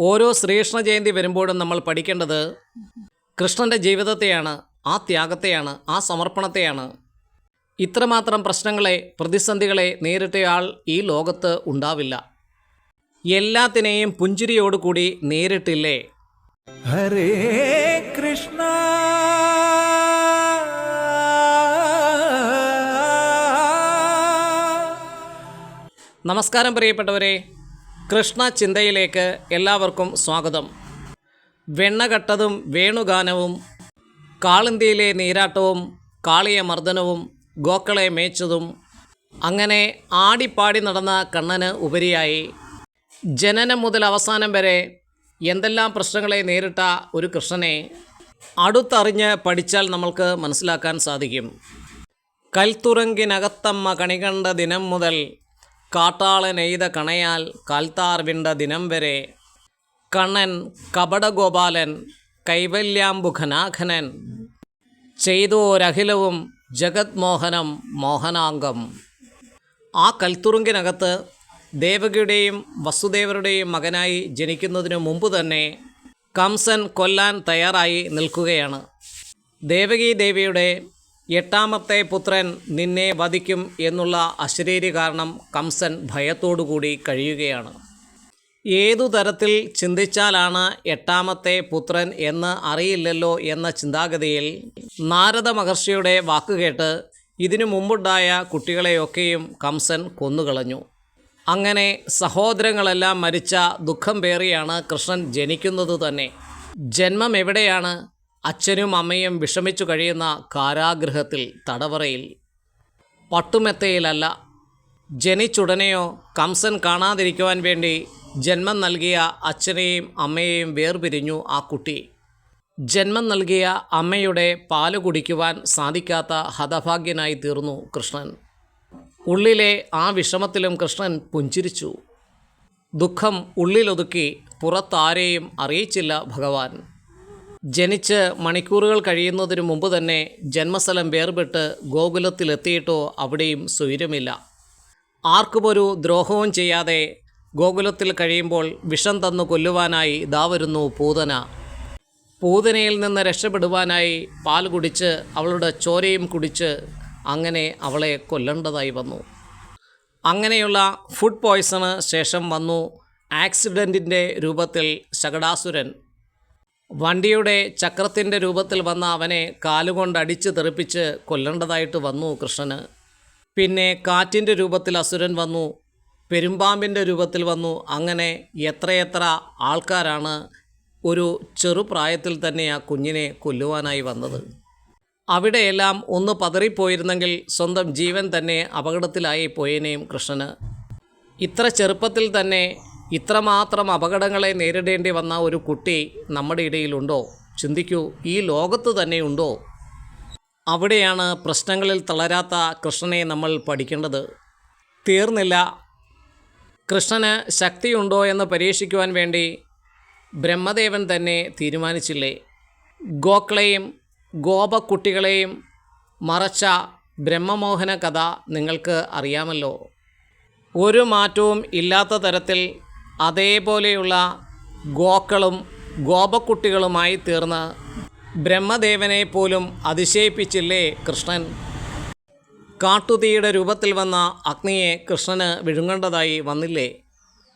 ഓരോ ശ്രീകൃഷ്ണ ജയന്തി വരുമ്പോഴും നമ്മൾ പഠിക്കേണ്ടത് കൃഷ്ണന്റെ ജീവിതത്തെയാണ് ആ ത്യാഗത്തെയാണ് ആ സമർപ്പണത്തെയാണ്. ഇത്രമാത്രം പ്രശ്നങ്ങളെ പ്രതിസന്ധികളെ നേരിട്ടയാൾ ഈ ലോകത്ത് ഉണ്ടാവില്ല. എല്ലാത്തിനെയും പുഞ്ചിരിയോടുകൂടി നേരിട്ടില്ലേ? ഹരേ കൃഷ്ണ! നമസ്കാരം പ്രിയപ്പെട്ടവരെ. കൃഷ്ണ ചിന്തയിലേക്ക് എല്ലാവർക്കും സ്വാഗതം. വെണ്ണകട്ടതും വേണുഗാനവും കാളിന്തിയിലെ നീരാട്ടവും കാളിയ മർദ്ദനവും ഗോക്കളെ മേച്ചതും അങ്ങനെ ആടിപ്പാടി നടന്ന കണ്ണന് ഉപരിയായി. ജനനം മുതൽ അവസാനം വരെ എന്തെല്ലാം പ്രശ്നങ്ങളെ നേരിട്ട ഒരു കൃഷ്ണനെ അടുത്തറിഞ്ഞ് പഠിച്ചാൽ നമ്മൾക്ക് മനസ്സിലാക്കാൻ സാധിക്കും. കൽത്തുറങ്കിനകത്തമ്മ കണികണ്ട ദിനം മുതൽ കാട്ടാളനെയ്ത കണയാൽ കാൽത്താർ വിണ്ട ദിനം വരെ. കണ്ണൻ കപടഗോപാലൻ കൈവല്യാംബുഖനാഘനൻ ചെയ്തോരഖിലവും ജഗത് മോഹനം മോഹനാംഗം. ആ കൽത്തുറുങ്കിനകത്ത് ദേവകിയുടെയും വസുദേവരുടെയും മകനായി ജനിക്കുന്നതിനു മുമ്പ് തന്നെ കംസൻ കൊല്ലാൻ തയ്യാറായി നിൽക്കുകയാണ്. ദേവകി ദേവിയുടെ എട്ടാമത്തെ പുത്രൻ നിന്നെ വധിക്കും എന്നുള്ള അശരീരി കാരണം കംസൻ ഭയത്തോടുകൂടി കഴിയുകയാണ്. ഏതു തരത്തിൽ ചിന്തിച്ചാലാണ് എട്ടാമത്തെ പുത്രൻ എന്ന് അറിയില്ലല്ലോ എന്ന ചിന്താഗതിയിൽ നാരദ മഹർഷിയുടെ വാക്കുകേട്ട് ഇതിനു മുമ്പുണ്ടായ കുട്ടികളെയൊക്കെയും കംസൻ കൊന്നുകളഞ്ഞു. അങ്ങനെ സഹോദരങ്ങളെല്ലാം മരിച്ച ദുഃഖം പേറിയാണ് കൃഷ്ണൻ ജനിക്കുന്നത് തന്നെ. ജന്മം എവിടെയാണ്? അച്ഛനും അമ്മയും വിഷമിച്ചു കഴിയുന്ന കാരാഗൃഹത്തിൽ തടവറയിൽ പട്ടുമെത്തയിലല്ല. ജനിച്ചുടനെയോ കംസൻ കാണാതിരിക്കുവാൻ വേണ്ടി ജന്മം നൽകിയ അച്ഛനെയും അമ്മയെയും വേർപിരിഞ്ഞു ആ കുട്ടി. ജന്മം നൽകിയ അമ്മയുടെ പാൽ കുടിക്കുവാൻ സാധിക്കാത്ത ഹതഭാഗ്യനായി തീർന്നു കൃഷ്ണൻ. ഉള്ളിലെ ആ വിഷമത്തിലും കൃഷ്ണൻ പുഞ്ചിരിച്ചു. ദുഃഖം ഉള്ളിലൊതുക്കി പുറത്താരെയും അറിയിച്ചില്ല ഭഗവാൻ. ജനിച്ച് മണിക്കൂറുകൾ കഴിയുന്നതിനു മുമ്പ് തന്നെ ജന്മസ്ഥലം വേർപെട്ട് ഗോകുലത്തിലെത്തിയിട്ടോ അവിടെയും സ്വൈരമില്ല. ആർക്കുമൊരു ദ്രോഹവും ചെയ്യാതെ ഗോകുലത്തിൽ കഴിയുമ്പോൾ വിഷം തന്നു കൊല്ലുവാനായി ഇതാ വരുന്നു പൂതന. പൂതനയിൽ നിന്ന് രക്ഷപ്പെടുവാനായി പാൽ കുടിച്ച് അവളുടെ ചോരയും കുടിച്ച് അങ്ങനെ അവളെ കൊല്ലേണ്ടതായി വന്നു. അങ്ങനെയുള്ള ഫുഡ് പോയ്സണ് ശേഷം വന്നു. ആക്സിഡന്റിന്റെ രൂപത്തിൽ ശകടാസുരൻ വണ്ടിയുടെ ചക്രത്തിന്റെ രൂപത്തിൽ വന്ന അവനെ കാലുകൊണ്ട് അടിച്ച് തെറിപ്പിച്ച് കൊല്ലേണ്ടതായിട്ട് വന്നു കൃഷ്ണന്. പിന്നെ കാറ്റിന്റെ രൂപത്തിൽ അസുരൻ വന്നു പെരുമ്പാമ്പിന്റെ രൂപത്തിൽ വന്നു. അങ്ങനെ എത്രയെത്ര ആൾക്കാരാണ് ഒരു ചെറുപ്രായത്തിൽ തന്നെ ആ കുഞ്ഞിനെ കൊല്ലുവാനായി വന്നത്. അവിടെയെല്ലാം ഒന്ന് പതറിപ്പോയിരുന്നെങ്കിൽ സ്വന്തം ജീവൻ തന്നെ അപകടത്തിലായി പോയേനെയും കൃഷ്ണന്. ഇത്ര ചെറുപ്പത്തിൽ തന്നെ ഇത്രമാത്രം അപകടങ്ങളെ നേരിടേണ്ടി വന്ന ഒരു കുട്ടി നമ്മുടെ ഇടയിലുണ്ടോ? ചിന്തിക്കൂ ഈ ലോകത്ത് തന്നെയുണ്ടോ? അവിടെയാണ് പ്രശ്നങ്ങളിൽ തളരാത്ത കൃഷ്ണനെ നമ്മൾ പഠിക്കേണ്ടത്. തീർന്നില്ല. കൃഷ്ണന് ശക്തിയുണ്ടോ എന്ന് പരീക്ഷിക്കുവാൻ വേണ്ടി ബ്രഹ്മദേവൻ തന്നെ തീരുമാനിച്ചില്ലേ? ഗോക്കളെയും ഗോപക്കുട്ടികളെയും മറച്ച ബ്രഹ്മമോഹന കഥ നിങ്ങൾക്ക് അറിയാമല്ലോ. ഒരു മാറ്റവും ഇല്ലാത്ത തരത്തിൽ അതേപോലെയുള്ള ഗോക്കളും ഗോപക്കുട്ടികളുമായി തീർന്ന് ബ്രഹ്മദേവനെ പോലും അതിശയിപ്പിച്ചില്ലേ കൃഷ്ണൻ? കാട്ടുതീയുടെ രൂപത്തിൽ വന്ന അഗ്നിയെ കൃഷ്ണന് വിഴുങ്ങേണ്ടതായി വന്നില്ലേ?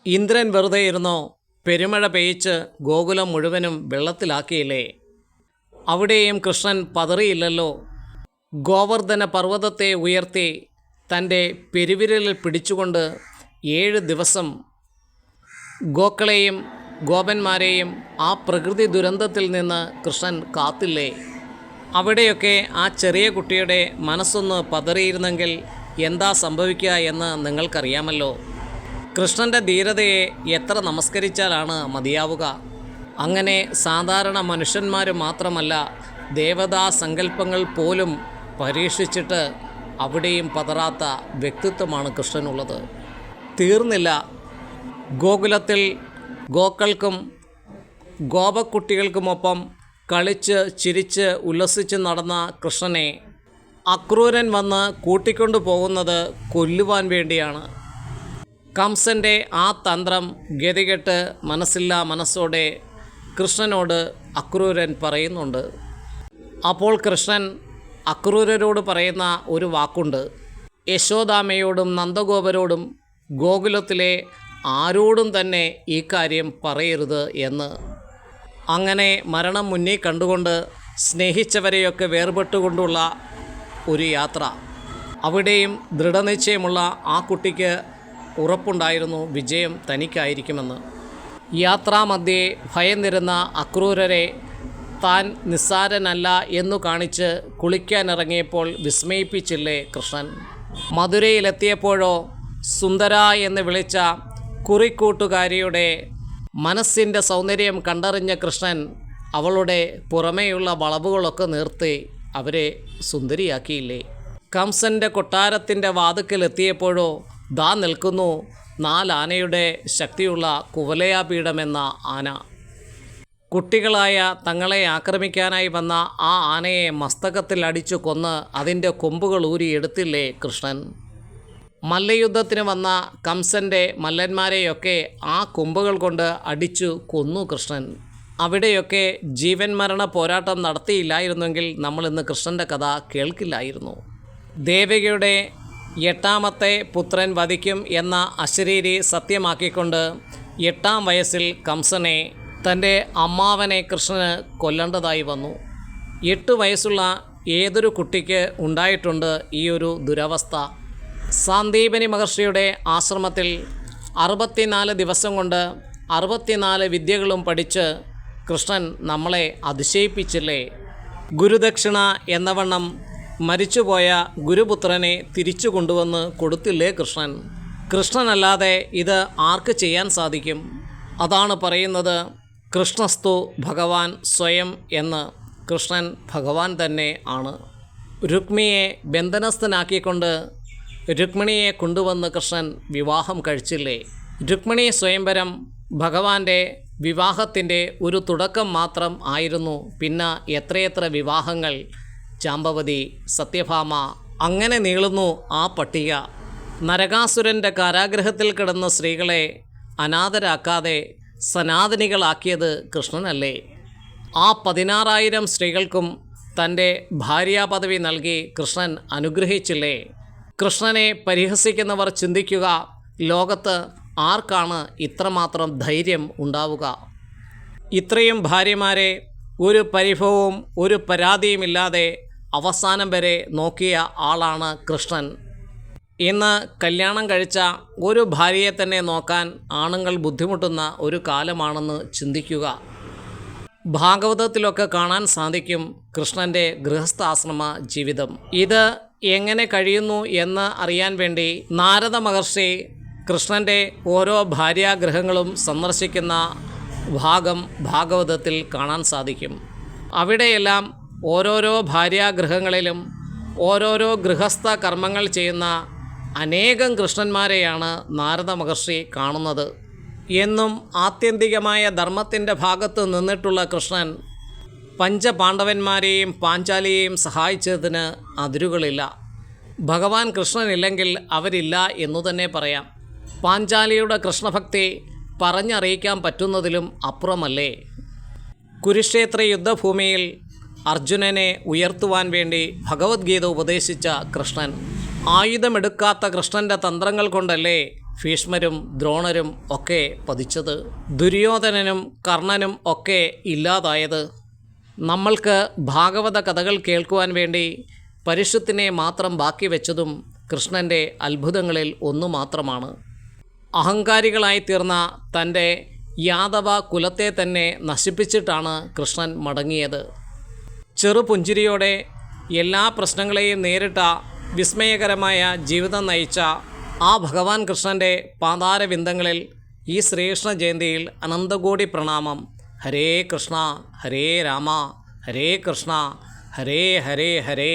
ഇന്ദ്രൻ വെറുതെ ഇരുന്നോ? പെരുമഴ പെയ്ച്ച് ഗോകുലം മുഴുവനും വെള്ളത്തിലാക്കിയില്ലേ? അവിടെയും കൃഷ്ണൻ പതറിയില്ലല്ലോ. ഗോവർദ്ധന പർവതത്തെ ഉയർത്തി തന്റെ പെരുവിരലിൽ പിടിച്ചുകൊണ്ട് ഏഴ് ദിവസം ഗോക്കളെയും ഗോപന്മാരെയും ആ പ്രകൃതി ദുരന്തത്തിൽ നിന്ന് കൃഷ്ണൻ കാത്തില്ലേ? അവിടെയൊക്കെ ആ ചെറിയ കുട്ടിയുടെ മനസ്സൊന്ന് പതറിയിരുന്നെങ്കിൽ എന്താ സംഭവിക്കുക എന്ന് നിങ്ങൾക്കറിയാമല്ലോ. കൃഷ്ണന്റെ ധീരതയെ എത്ര നമസ്കരിച്ചാലാണ് മതിയാവുക. അങ്ങനെ സാധാരണ മനുഷ്യന്മാർ മാത്രമല്ല ദേവതാ സങ്കല്പങ്ങൾ പോലും പരീക്ഷിച്ചിട്ട് അവിടെയും പതറാത്ത വ്യക്തിത്വമാണ് കൃഷ്ണനുള്ളത്. തീർന്നില്ല ഗോകുലത്തിൽ ഗോക്കൾക്കും ഗോപക്കുട്ടികൾക്കുമൊപ്പം കളിച്ച് ചിരിച്ച് ഉല്ലസിച്ച് നടന്ന കൃഷ്ണനെ അക്രൂരൻ വന്ന് കൂട്ടിക്കൊണ്ടു പോകുന്നത് കൊല്ലുവാൻ വേണ്ടിയാണ്. കംസന്റെ ആ തന്ത്രം ഗതികെട്ട് മനസ്സില്ലാ മനസ്സോടെ കൃഷ്ണനോട് അക്രൂരൻ പറയുന്നുണ്ട്. അപ്പോൾ കൃഷ്ണൻ അക്രൂരരോട് പറയുന്ന ഒരു വാക്കുണ്ട്. യശോദാമയോടും നന്ദഗോപരോടും ഗോകുലത്തിലെ ആരോടും തന്നെ ഈ കാര്യം പറയരുത് എന്ന്. അങ്ങനെ മരണം മുന്നിൽ കണ്ടുകൊണ്ട് സ്നേഹിച്ചവരെയൊക്കെ വേർപെട്ടുകൊണ്ടുള്ള ഒരു യാത്ര. അവിടെയും ദൃഢനിശ്ചയമുള്ള ആ കുട്ടിക്ക് ഉറപ്പുണ്ടായിരുന്നു വിജയം തനിക്കായിരിക്കുമെന്ന്. യാത്രാമധ്യേ ഭയം നിരുന്ന അക്രൂരരെ താൻ നിസ്സാരനല്ല എന്നു കാണിച്ച് കുളിക്കാനിറങ്ങിയപ്പോൾ വിസ്മയിപ്പിച്ചില്ലേ കൃഷ്ണൻ. മധുരയിലെത്തിയപ്പോഴോ സുന്ദര എന്ന് വിളിച്ച കുറിക്കൂട്ടുകാരിയുടെ മനസ്സിന്റെ സൗന്ദര്യം കണ്ടറിഞ്ഞ കൃഷ്ണൻ അവളുടെ പുറമേയുള്ള വളവുകളൊക്കെ നിർത്തി അവരെ സുന്ദരിയാക്കിയില്ലേ? കംസന്റെ കൊട്ടാരത്തിന്റെ വാതുക്കലെത്തിയപ്പോഴോ ദാ നിൽക്കുന്നു നാലാനയുടെ ശക്തിയുള്ള കുവലയാപീഠമെന്ന ആന. കുട്ടികളായ തങ്ങളെ ആക്രമിക്കാനായി വന്ന ആ ആനയെ മസ്തകത്തിൽ അടിച്ചു കൊന്ന് അതിന്റെ കൊമ്പുകൾ ഊരി എടുത്തില്ലേ കൃഷ്ണൻ? മല്ലയുദ്ധത്തിന് വന്ന കംസന്റെ മല്ലന്മാരെയൊക്കെ ആ കൊമ്പുകൾ കൊണ്ട് അടിച്ചു കൊന്നു കൃഷ്ണൻ. അവിടെയൊക്കെ ജീവൻ മരണ പോരാട്ടം നടത്തിയില്ലായിരുന്നെങ്കിൽ നമ്മൾ ഇന്ന് കൃഷ്ണന്റെ കഥ കേൾക്കില്ലായിരുന്നു. ദേവികയുടെ എട്ടാമത്തെ പുത്രൻ വധിക്കും എന്ന അശരീരി സത്യമാക്കിക്കൊണ്ട് എട്ടാം വയസ്സിൽ കംസനെ തന്റെ അമ്മാവനെ കൃഷ്ണന് കൊല്ലേണ്ടതായി വന്നു. എട്ട് വയസ്സുള്ള ഏതൊരു കുട്ടിക്ക് ഉണ്ടായിട്ടുണ്ട് ഈ ഒരു ദുരവസ്ഥ? സാന്ദീപനി മഹർഷിയുടെ ആശ്രമത്തിൽ അറുപത്തിനാല് ദിവസം കൊണ്ട് അറുപത്തിനാല് വിദ്യകളും പഠിച്ച് കൃഷ്ണൻ നമ്മളെ അതിശയിപ്പിച്ചില്ലേ? ഗുരുദക്ഷിണ എന്നവണ്ണം മരിച്ചുപോയ ഗുരുപുത്രനെ തിരിച്ചു കൊണ്ടുവന്ന് കൊടുത്തില്ലേ കൃഷ്ണൻ? കൃഷ്ണനല്ലാതെ ഇത് ആർക്ക് ചെയ്യാൻ സാധിക്കും? അതാണ് പറയുന്നത് കൃഷ്ണസ്തു ഭഗവാൻ സ്വയം എന്ന് കൃഷ്ണൻ ഭഗവാൻ തന്നെ ആണ്. രുക്മിയെ ബന്ധനസ്ഥനാക്കിക്കൊണ്ട് രുക്മിണിയെ കൊണ്ടുവന്ന് കൃഷ്ണൻ വിവാഹം കഴിച്ചില്ലേ? രുക്മിണി സ്വയംവരം ഭഗവാന്റെ വിവാഹത്തിന്റെ ഒരു തുടക്കം മാത്രം ആയിരുന്നു. പിന്നെ എത്രയെത്ര വിവാഹങ്ങൾ? ചാമ്പവതി സത്യഭാമ അങ്ങനെ നീളുന്നു ആ പട്ടിക. നരകാസുരന്റെ കാരാഗ്രഹത്തിൽ കിടന്ന സ്ത്രീകളെ അനാഥരാക്കാതെ സനാതനികളാക്കിയത് കൃഷ്ണനല്ലേ? ആ പതിനാറായിരം സ്ത്രീകൾക്കും തന്റെ ഭാര്യാപദവി നൽകി കൃഷ്ണൻ അനുഗ്രഹിച്ചില്ലേ? കൃഷ്ണനെ പരിഹസിക്കുന്നവർ ചിന്തിക്കുക ലോകത്ത് ആർക്കാണ് ഇത്രമാത്രം ധൈര്യം ഉണ്ടാവുക? ഇത്രയും ഭാര്യമാരെ ഒരു പരിഭവവും ഒരു പരാതിയുമില്ലാതെ അവസാനം വരെ നോക്കിയ ആളാണ് കൃഷ്ണൻ. ഇന്ന് കല്യാണം കഴിച്ച ഒരു ഭാര്യയെ തന്നെ നോക്കാൻ ആണുങ്ങൾ ബുദ്ധിമുട്ടുന്ന ഒരു കാലമാണെന്ന് ചിന്തിക്കുക. ഭാഗവതത്തിലൊക്കെ കാണാൻ സാധിക്കും കൃഷ്ണന്റെ ഗൃഹസ്ഥാശ്രമ ജീവിതം. ഇത് എങ്ങനെ കഴിയുന്നു എന്ന് അറിയാൻ വേണ്ടി നാരദ മഹർഷി കൃഷ്ണന്റെ ഓരോ ഭാര്യാഗ്രഹങ്ങളും സന്ദർശിക്കുന്ന ഭാഗം ഭാഗവതത്തിൽ കാണാൻ സാധിക്കും. അവിടെയെല്ലാം ഓരോരോ ഭാര്യാഗ്രഹങ്ങളിലും ഓരോരോ ഗൃഹസ്ഥ കർമ്മങ്ങൾ ചെയ്യുന്ന അനേകം കൃഷ്ണന്മാരെയാണ് നാരദ മഹർഷി കാണുന്നത്. എന്നും ആത്യന്തികമായ ധർമ്മത്തിന്റെ ഭാഗത്ത് നിന്നിട്ടുള്ള കൃഷ്ണൻ പഞ്ചപാണ്ഡവന്മാരെയും പാഞ്ചാലിയെയും സഹായിച്ചതിന് അതിരുകളില്ല. ഭഗവാൻ കൃഷ്ണനില്ലെങ്കിൽ അവരില്ല എന്നു തന്നെ പറയാം. പാഞ്ചാലിയുടെ കൃഷ്ണഭക്തി പറഞ്ഞറിയിക്കാൻ പറ്റുന്നതിലും അപ്പുറമല്ലേ? കുരുക്ഷേത്ര യുദ്ധഭൂമിയിൽ അർജുനനെ ഉയർത്തുവാൻ വേണ്ടി ഭഗവത്ഗീത ഉപദേശിച്ച കൃഷ്ണൻ ആയുധമെടുക്കാത്ത കൃഷ്ണന്റെ തന്ത്രങ്ങൾ കൊണ്ടല്ലേ ഭീഷ്മരും ദ്രോണരും ഒക്കെ പതിച്ചത്? ദുര്യോധനനും കർണനും ഒക്കെ ഇല്ലാതായത്? നമ്മൾക്ക് ഭാഗവത കഥകൾ കേൾക്കുവാൻ വേണ്ടി പരിഷത്തിനെ മാത്രം ബാക്കി വെച്ചതും കൃഷ്ണന്റെ അത്ഭുതങ്ങളിൽ ഒന്നു മാത്രമാണ്. അഹങ്കാരികളായി തീർന്ന തന്റെ യാദവ കുലത്തെ തന്നെ നശിപ്പിച്ചിട്ടാണ് കൃഷ്ണൻ മടങ്ങിയത്. ചെറുപുഞ്ചിരിയോടെ എല്ലാ പ്രശ്നങ്ങളെയും നേരിട്ട വിസ്മയകരമായ ജീവിതം നയിച്ച ആ ഭഗവാൻ കൃഷ്ണന്റെ പാതാരവിന്ദങ്ങളിൽ ഈ ശ്രീകൃഷ്ണ ജയന്തിയിൽ അനന്തകോടി പ്രണാമം. ഹരേ കൃഷ്ണ ഹരേ രാമ ഹരേ കൃഷ്ണ ഹരേ ഹരേ ഹരേ